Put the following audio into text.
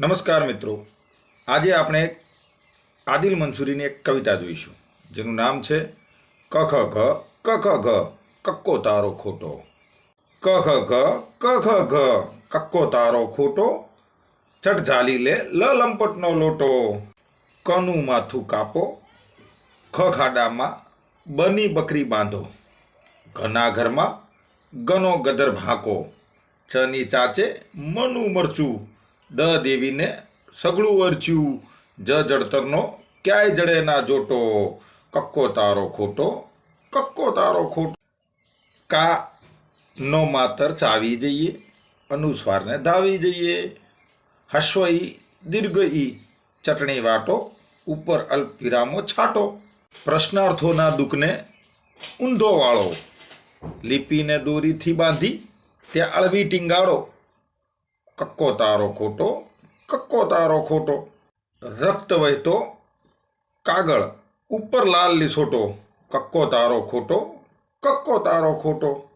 નમસ્કાર મિત્રો. આજે આપણે આદિલ મંસૂરીની એક કવિતા જોઈશું. જેનું નામ છે કખ ઘ કખ ઘ, કક્કો તારો ખોટો. કખ ઘ કખ ઘ, કક્કો તારો ખોટો. ચટ ઝાલી લે લ લંપટનો લોટો. કનું માથું કાપો. ખ ખાડામાં બની બકરી બાંધો. ઘના ઘરમાં ગનો ગદર ભાંકો. ચની ચાચે મનું મરચું. દ દેવીને સગળું અરચ્યું. જ જડતરનો ક્યાંય જડે ના જોટો. કક્કો તારો ખોટો, કક્કો તારો ખોટો. કા નો માતર ચાવી જઈએ, અનુસ્વારને ધાવી જઈએ. હસ્વ ઈ દીર્ઘ ઈ ચટણી વાટો, ઉપર અલ્પ વિરામો છાટો. પ્રશ્નાર્થોના દુઃખને ઊંધો વાળો. લીપીને દોરીથી બાંધી, ત્યાં અળવી ટીંગાડો. કક્કો તારો ખોટો, કક્કો તારો ખોટો. રક્ત વહેતો કાગળ, ઉપર લાલ લીસોટો કક્કો તારો ખોટો, કક્કો તારો ખોટો.